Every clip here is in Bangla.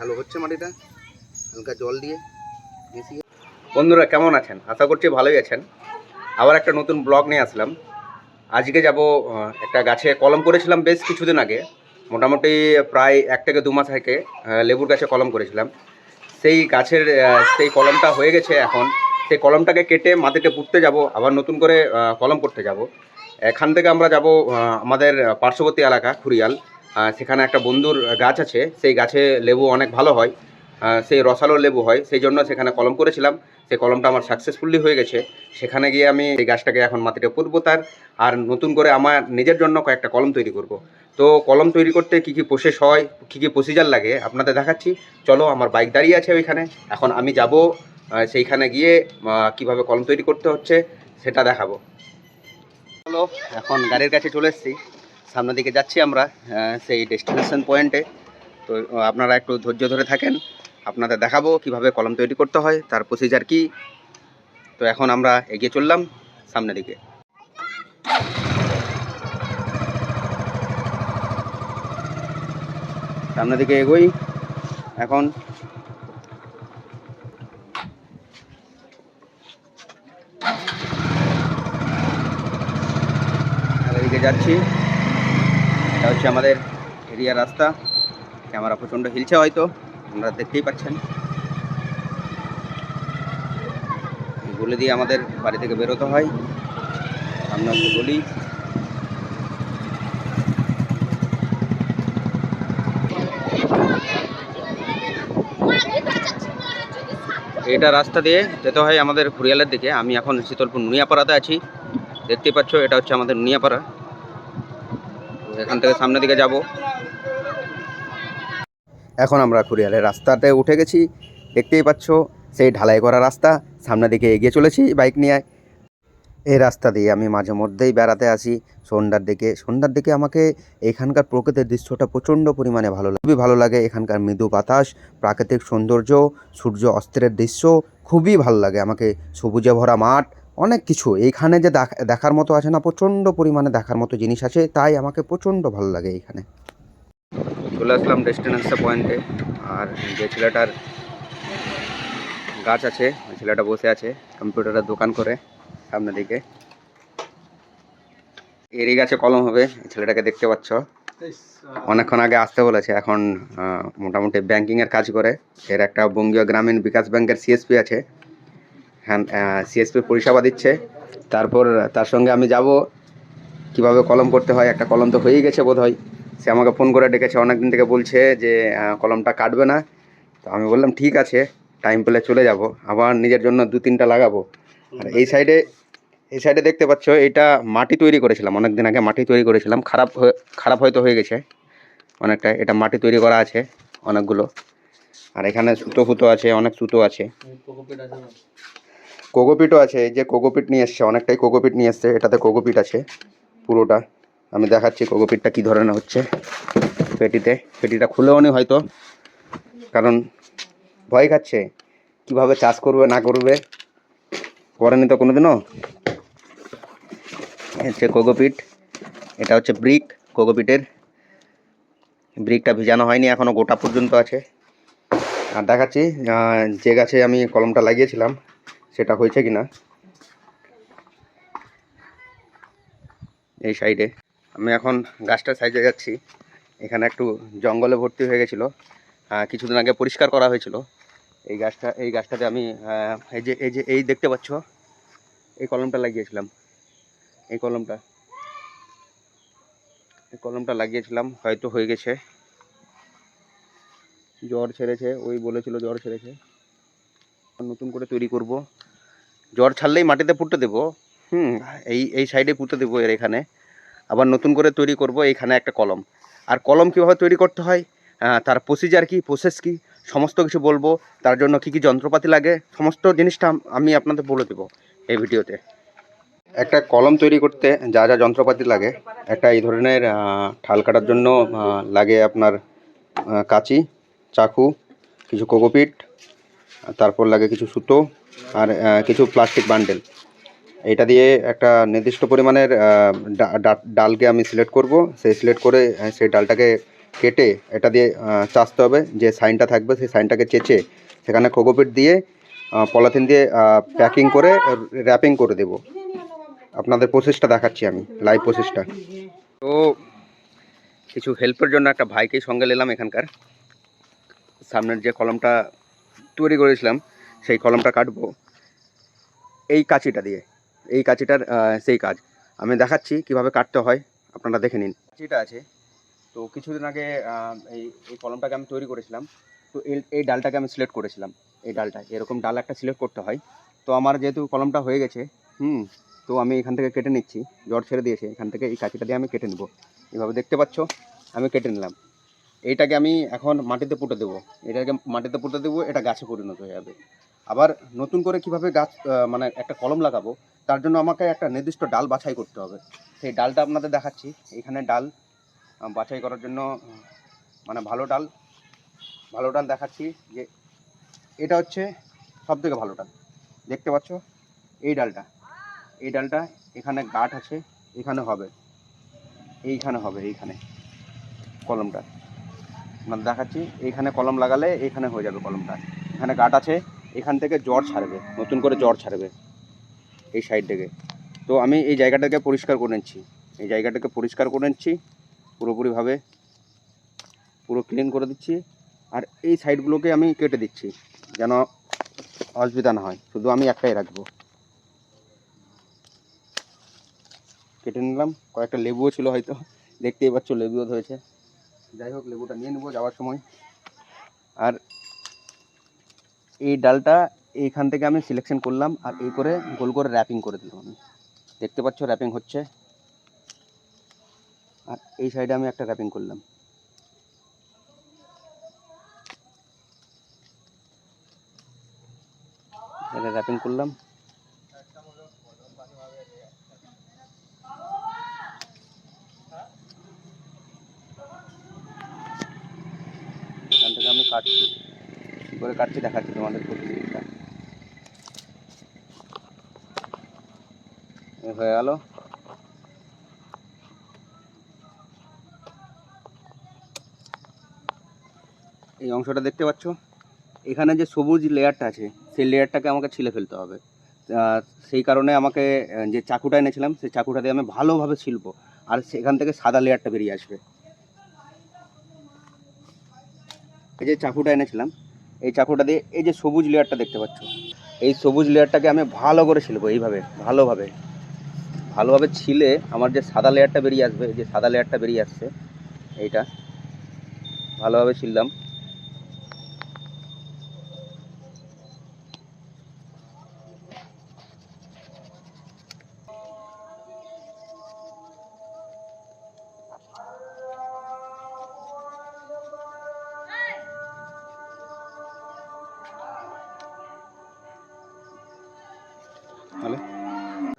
ভালো হচ্ছে মাটিটা? হালকা জল দিয়ে মিশিয়ে। বন্ধুরা, কেমন আছেন? আশা করছি ভালোই আছেন। আবার একটা নতুন ব্লগ নিয়ে আসলাম। আজকে যাব একটা গাছে কলম করেছিলাম বেশ কিছুদিন আগে। মোটামুটি প্রায় এক থেকে দু মাস আগে লেবুর গাছে কলম করেছিলাম। সেই গাছের সেই কলমটা হয়ে গেছে এখন। সেই কলমটাকে কেটে মাটিতে পুঁততে যাব, আবার নতুন করে কলম করতে যাব। এখান থেকে আমরা যাব আমাদের পার্শ্ববর্তী এলাকা খুরিয়াল সেখানে একটা বন্ধুর গাছ আছে, সেই গাছে লেবু অনেক ভালো হয় সেই রসালো লেবু হয়, সেই জন্য সেখানে কলম করেছিলাম, সেই কলমটা আমার সাকসেসফুলি হয়ে গেছে। সেখানে গিয়ে আমি এই গাছটাকে এখন মাটিতে পুঁতবো তার, আর নতুন করে আমার নিজের জন্য কয়েকটা কলম তৈরি করব। তো কলম তৈরি করতে কী কী প্রসেস হয়, কী কী প্রসিজার লাগে, আপনাদের দেখাচ্ছি। চলো, আমার বাইক দাঁড়িয়ে আছে ওইখানে, এখন আমি যাব সেইখানে গিয়ে কীভাবে কলম তৈরি করতে হচ্ছে, সেটা দেখাবো। চলো, এখন গাড়ির কাছে চলে এসেছি। সামনের দিকে যাচ্ছি আমরা সেই ডেস্টিনেশন পয়েন্টে তো আপনারা একটু ধৈর্য ধরে থাকেন। আপনাদের দেখাবো কীভাবে কলম তৈরি করতে হয়, তার প্রসিজার কি। তো, এখন আমরা এগিয়ে চললাম সামনের দিকে। সামনের দিকে এগোই। এখন যাচ্ছি। হচ্ছে আমাদের এরিয়া রাস্তা। ক্যামেরা প্রচণ্ড হিলছে হয়তো, আপনারা দেখতেই পাচ্ছেন। গলি দিয়ে আমাদের বাড়ি থেকে বেরোতে হয়। হচ্ছে গলি। এটা রাস্তা দিয়ে যেতে হয় আমাদের ঘুরিয়ালের দিকে। আমি এখন শীতলপুর নুনিয়াপাড়াতে আছি। দেখতেই পাচ্ছ, এটা হচ্ছে আমাদের নুনিয়াপাড়া। এখান থেকে সামনের দিকে যাব। এখন আমরা খুরিয়ালের রাস্তাতে উঠে গেছি। দেখতেই পাচ্ছ, সেই ঢালাই করা রাস্তা সামনের দিকে এগিয়ে চলেছি বাইক নিয়ে। এই রাস্তা দিয়ে আমি মাঝে মধ্যেই বেড়াতে আসি। সন্ধ্যার দিকে সন্ধ্যার দিকে আমাকে এখানকার প্রকৃতির দৃশ্যটা প্রচণ্ড পরিমাণে ভালো লাগে। খুবই ভালো লাগে এখানকার মৃদু বাতাস, প্রাকৃতিক সৌন্দর্য, সূর্য অস্ত্রের দৃশ্য, খুবই ভালো লাগে আমাকে। সবুজে ভরা মাঠ অনেক কিছু। এইখানে যে দেখার মতো আছে না, প্রচণ্ড পরিমাণে দেখার মতো জিনিস আছে, তাই আমাকে প্রচণ্ড ভালো লাগে এইখানে। চলে আসলাম ডেস্টিনেশন পয়েন্টে আর যে ছেলেটার গাছ আছে, ওই ছেলেটা বসে আছে কম্পিউটারের দোকান করে, সামনের দিকে। এরই গাছে কলম হবে ছেলেটাকে দেখতে পাচ্ছ। অনেকক্ষণ আগে আসতে বলেছে, এখন মোটামুটি ব্যাংকিংয়ের কাজ করে। এর একটা বঙ্গীয় গ্রামীণ বিকাশ ব্যাংকের সিএসপি আছে। হ্যাঁ সিএসপি পরিষেবা দিচ্ছে। তারপর তার সঙ্গে আমি যাব। কীভাবে কলম করতে হয়? একটা কলম তো হয়েই গেছে বোধ হয় সে আমাকে ফোন করে ডেকেছে অনেক দিন থেকে বলছে যে কলমটা কাটবে না। তো আমি বললাম, ঠিক আছে টাইম পেলে চলে যাব। আবার নিজের জন্য দু তিনটা লাগাবো। আর এই সাইডে এই সাইডে দেখতে পাচ্ছ, এটা মাটি তৈরি করেছিলাম। অনেক দিন আগে মাটি তৈরি করেছিলাম। খারাপ খারাপ হয়তো হয়ে গেছে। অনেকটা এটা মাটি তৈরি করা আছে, অনেকগুলো। আর এখানে সুতো ফুতো আছে, অনেক সুতো আছে। কোকোপিটও আছে, এই যে কোকোপিট নিয়ে এসছে, অনেকটাই কোকোপিট নিয়ে এসছে, এটাতে কোকোপিট আছে, পুরোটা। আমি দেখাচ্ছি কোকোপিটটা কী ধরনের হচ্ছে পেটিতে। পেটিটা খুলেও নি হয়তো, কারণ ভয় খাচ্ছে, কীভাবে চাষ করবে, না করবে, করেনি তো কোনোদিনও। হচ্ছে কোকোপিট, এটা হচ্ছে ব্রিক কোকোপিটের। ব্রিকটা ভিজানো হয়নি এখনও গোটা পর্যন্ত আছে। আর দেখাচ্ছি যে গাছে আমি কলমটা লাগিয়েছিলাম সেটা হয়েছে কিনা? এই সাইডে। আমি এখন গাছটার সাইডে যাচ্ছি। এখানে একটু জঙ্গলে ভর্তি হয়ে গেছিল। কিছুদিন আগে পরিষ্কার করা হয়েছিল। এই গাছটা, এই গাছটাতে আমি এই যে এই যে, এই দেখতে পাচ্ছ? এই কলমটা লাগিয়েছিলাম। এই কলমটা। এই কলমটা লাগিয়েছিলাম, হয়তো হয়ে গেছে। জ্বর ছেড়েছে, ওই বলেছিল জ্বর ছেড়েছে। নতুন করে তৈরি করব। জ্বর ছাড়লেই মাটিতে পুঁতে দেবো। হুম, এই এই সাইডে পুঁতে দেবো এর এখানে। আবার নতুন করে তৈরি করব এইখানে একটা কলম। আর কলম কীভাবে তৈরি করতে হয়? তার প্রসিজার কি প্রসেস কি, সমস্ত কিছু বলব। তার জন্য কি কি যন্ত্রপাতি লাগে, সমস্ত জিনিসটা আমি আপনাদের বলে দেবো এই ভিডিওতে। একটা কলম তৈরি করতে যা যা যন্ত্রপাতি লাগে, একটা এই ধরনের ঠাল কাটার জন্য লাগে আপনার কাঁচি, চাকু, কিছু কোকোপিট তারপর লাগে কিছু সুতো আর কিছু প্লাস্টিক বান্ডেল এটা দিয়ে একটা নির্দিষ্ট পরিমাণের ডালকে আমি সিলেক্ট করব। সেই সিলেক্ট করে সেই ডালটাকে কেটে এটা দিয়ে চাষতে হবে। যে সাইনটা থাকবে সেই সাইনটাকে চেঁচে সেখানে কোকোপিট দিয়ে পলিথিন দিয়ে প্যাকিং করে র্যাপিং করে দেব। আপনাদের প্রসেসটা দেখাচ্ছি আমি লাইভ প্রসেসটা তো কিছু হেল্পের জন্য একটা ভাইকেই সঙ্গে নিলাম এখানকার। সামনের যে কলমটা তৈরি করেছিলাম, সেই কলমটা কাটবো। এই কাঁচিটা দিয়ে, এই কাঁচিটার সেই কাজ। আমি দেখাচ্ছি কীভাবে কাটতে হয়, আপনারা দেখে নিন। কাঁচিটা আছে, তো কিছুদিন আগে এই এই কলমটাকে আমি তৈরি করেছিলাম। তো এই এই ডালটাকে আমি সিলেক্ট করেছিলাম, এই ডালটা। এরকম ডাল একটা সিলেক্ট করতে হয়। তো আমার যেহেতু কলমটা হয়ে গেছে, হুম, তো আমি এখান থেকে কেটে নিচ্ছি। জ্বর ছেড়ে দিয়েছে, এখান থেকে এই কাঁচিটা দিয়ে আমি কেটে নেব। এভাবে দেখতে পাচ্ছ, আমি কেটে নিলাম। এইটাকে আমি এখন মাটিতে পুঁতে দেবো। এটাকে মাটিতে পুঁতে দেবো, এটা গাছে পরিণত হয়ে যাবে। আবার নতুন করে কীভাবে গাছ মানে একটা কলম লাগাবো, তার জন্য আমাকে একটা নির্দিষ্ট ডাল বাছাই করতে হবে। সেই ডালটা আপনাদের দেখাচ্ছি। এখানে ডাল বাছাই করার জন্য মানে ভালো ডাল ভালো ডাল দেখাচ্ছি যে এটা হচ্ছে সব থেকে ভালো ডাল। দেখতে পাচ্ছ? এই ডালটা এই ডালটা এখানে গাঠ আছে, এখানে হবে। এইখানে হবে, এইখানে কলমটা। আপনাদের দেখাচ্ছি, এইখানে কলম লাগালে এইখানে হয়ে যাবে কলমটা। এখানে গাঁট আছে, এখান থেকে জ্বর ছাড়বে, নতুন করে জ্বর ছাড়বে এই সাইড থেকে। তো আমি এই জায়গাটাকে পরিষ্কার করে নিচ্ছি। এই জায়গাটাকে পরিষ্কার করে নিচ্ছি, পুরোপুরিভাবে পুরো ক্লিন করে দিচ্ছি, আর এই সাইডগুলোকে আমি কেটে দিচ্ছি, যেন অসুবিধা না হয়। শুধু আমি একটাই রাখব। কেটে নিলাম, কয়েকটা লেবুও ছিল হয়তো, দেখতেই পাচ্ছ লেবুও ধরেছে। যাই হোক, লেবুটা নিয়ে নেব যাওয়ার সময়। আর এই ডালটা এইখান থেকে আমি সিলেকশন করলাম, আর এই করে গোল করে র্যাপিং করে দিলাম আমি। দেখতে পাচ্ছ র্যাপিং হচ্ছে। আর এই সাইডে আমি একটা র্যাপিং করলাম। র্যাপিং করলাম এখান থেকে আমি কাটছি কী করে কাটছি দেখাচ্ছি তোমাদের প্রতিযোগিতা। হয়ে গেল। এই অংশটা দেখতে পাচ্ছ? এখানে যে সবুজ লেয়ারটা আছে, সেই লেয়ারটাকে আমাকে ছিলে ফেলতে হবে। সেই কারণে আমাকে যে চাকুটা এনেছিলাম, সেই চাকুটা দিয়ে আমি ভালোভাবে ছিলব। আর সেখান থেকে সাদা লেয়ারটা বেরিয়ে আসবে। এই যে চাকুটা এনেছিলাম, এই চাকুটা দিয়ে এই যে সবুজ লেয়ারটা দেখতে পাচ্ছ। এই সবুজ লেয়ারটাকে আমি ভালো করে ছিলবো এইভাবে, ভালোভাবে। ভালোভাবে ছিলে আমার যে সাদা লেয়ারটা বেরিয়ে আসবে, যে সাদা লেয়ারটা বেরিয়ে আসছে, এইটা। ভালোভাবে ছিললাম।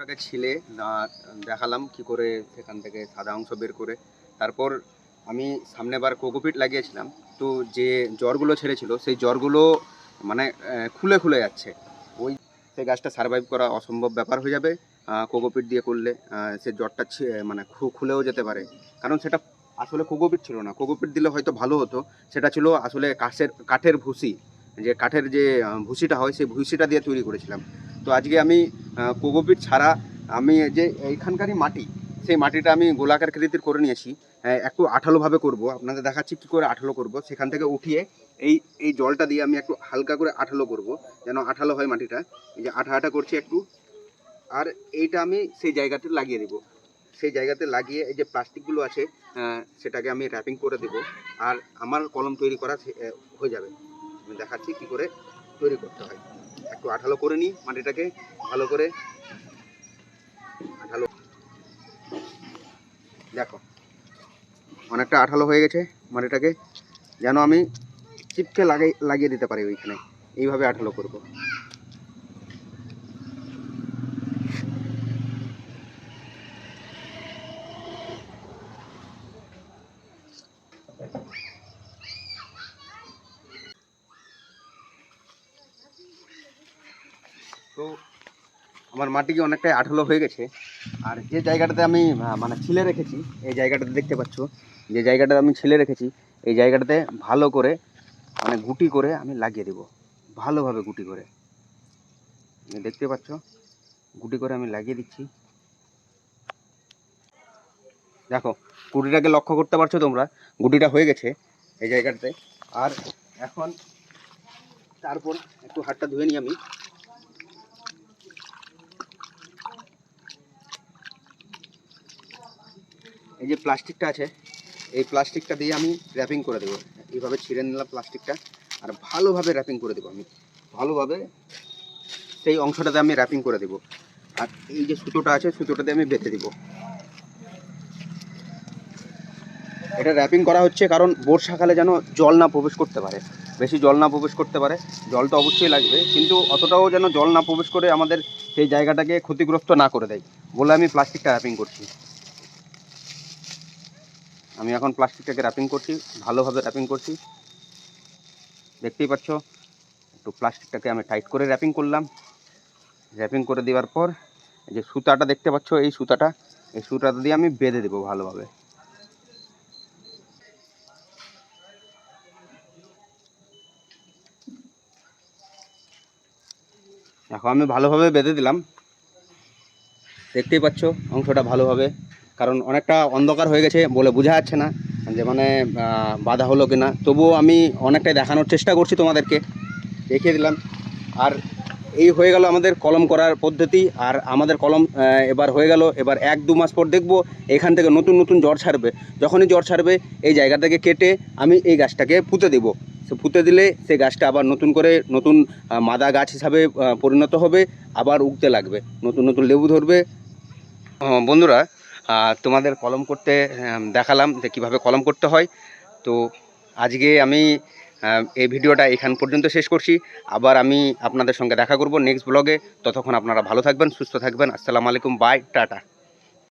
ওটাকে ছিলে দেখালাম কি করে সেখান থেকে সাদা অংশ বের করে। তারপর আমি সামনেবার কোকোপিট লাগিয়েছিলাম, তো যে জ্বরগুলো ছেড়েছিল, সেই জ্বরগুলো মানে খুলে খুলে যাচ্ছে। ওই সেই গাছটা সার্ভাইভ করা অসম্ভব ব্যাপার হয়ে যাবে কোকোপিট দিয়ে করলে সে জ্বরটা মানে খুলেও যেতে পারে। কারণ সেটা আসলে কোকোপিট ছিল না। কোকোপিট দিলে হয়তো ভালো হতো, সেটা ছিল আসলে কাঠের কাঠের ভুসি। যে কাঠের যে ভুসিটা হয়, সেই ভুসিটা দিয়ে তৈরি করেছিলাম। তো আজকে আমি কোকোপিট ছাড়া আমি যে এইখানকারই মাটি সেই মাটিটা আমি গোলাকার কৃতির করে নিয়েছি। আহ, একটু আঠালোভাবে করব। আপনাদের দেখাচ্ছি কী করে আঠালো করব। সেখান থেকে উঠিয়ে এই এই জলটা দিয়ে আমি একটু হালকা করে আঠালো করব যেন আঠালো হয় মাটিটা। এই যে আঠা আঠা করছি একটু। আর এইটা আমি সেই জায়গাতে লাগিয়ে দেবো। সেই জায়গাতে লাগিয়ে এই যে প্লাস্টিকগুলো আছে সেটাকে আমি র্যাপিং করে দেব। আর আমার কলম তৈরি করা হয়ে যাবে। আমি দেখাচ্ছি কী করে তৈরি করতে হয়। একটু আঠালো করে নিই মাটিটাকে, ভালো করে। আঠালো। দেখো, অনেকটা আঠালো হয়ে গেছে মাটিটাকে। যেন আমি চিপকে লাগিয়ে দিতে পারি ওইখানে। এইভাবে আঠালো করব। আমার মাটি অনেকটাই আঠালো হয়ে গেছে। আর যে জায়গাটাতে আমি মানে ছিলে রেখেছি, এই জায়গাটাতে দেখতে পাচ্ছ, যে জায়গাটাতে আমি ছিলে রেখেছি, এই জায়গাটাতে ভালো করে মানে গুটি করে আমি লাগিয়ে দেব। ভালোভাবে গুটি করে। দেখতে পাচ্ছ, গুটি করে আমি লাগিয়ে দিচ্ছি। দেখো, গুটিটাকে লক্ষ্য করতে পারছ তোমরা, গুটিটা হয়ে গেছে এই জায়গাটাতে। আর এখন, তারপর একটু হাতটা ধুয়ে নিই আমি। এই যে প্লাস্টিকটা আছে, এই প্লাস্টিকটা দিয়ে আমি র্যাপিং করে দেবো। এইভাবে ছিঁড়ে নিলাম প্লাস্টিকটা আর ভালোভাবে র্যাপিং করে দেবো আমি। ভালোভাবে সেই অংশটাতে আমি র্যাপিং করে দেবো। আর এই যে সুতোটা আছে, সুতোটাতে আমি বেঁধে দেবো। এটা র্যাপিং করা হচ্ছে কারণ বর্ষাকালে যেন জল না প্রবেশ করতে পারে। বেশি জল না প্রবেশ করতে পারে। জল তো অবশ্যই লাগবে, কিন্তু অতটাও যেন জল না প্রবেশ করে আমাদের সেই জায়গাটাকে ক্ষতিগ্রস্ত না করে দেয় বলে আমি প্লাস্টিকটা র্যাপিং করছি। আমি এখন প্লাস্টিকটাকে র্যাপিং করছি, ভালোভাবে র্যাপিং করছি। দেখতেই পাচ্ছ, একটু প্লাস্টিকটাকে আমি টাইট করে র্যাপিং করলাম। র্যাপিং করে দেওয়ার পর যে সুতাটা দেখতে পাচ্ছ, এই সুতাটা এই সুতাটা দিয়ে আমি বেঁধে দেবো ভালোভাবে। দেখো, আমি ভালোভাবে বেঁধে দিলাম। দেখতেই পাচ্ছ, অংশটা ভালোভাবে কারণ অনেকটা অন্ধকার হয়ে গেছে বলে বোঝা যাচ্ছে না, যে মানে বাধা হলো কি না তবুও আমি অনেকটাই দেখানোর চেষ্টা করছি তোমাদেরকে, দেখিয়ে দিলাম। আর এই হয়ে গেল আমাদের কলম করার পদ্ধতি, আর আমাদের কলম এবার হয়ে গেল, এবার এক দু মাস পর দেখব এখান থেকে নতুন নতুন জ্বর ছাড়বে। যখনই জ্বর ছাড়বে, এই জায়গা থেকে কেটে আমি এই গাছটাকে পুঁতে দেবো। সে পুঁতে দিলে সেই গাছটা আবার নতুন করে নতুন মাদা গাছ হিসাবে পরিণত হবে, আবার উগতে লাগবে। নতুন নতুন লেবু ধরবে। বন্ধুরা তোমাদের কলম করতে দেখালাম যে কীভাবে কলম করতে হয়। তো আজকে আমি এই ভিডিওটা এখান পর্যন্ত শেষ করছি। আবার আমি আপনাদের সঙ্গে দেখা করব নেক্সট ব্লগে। ততক্ষণ আপনারা ভালো থাকবেন, সুস্থ থাকবেন। আসসালামু আলাইকুম, বাই, টাটা।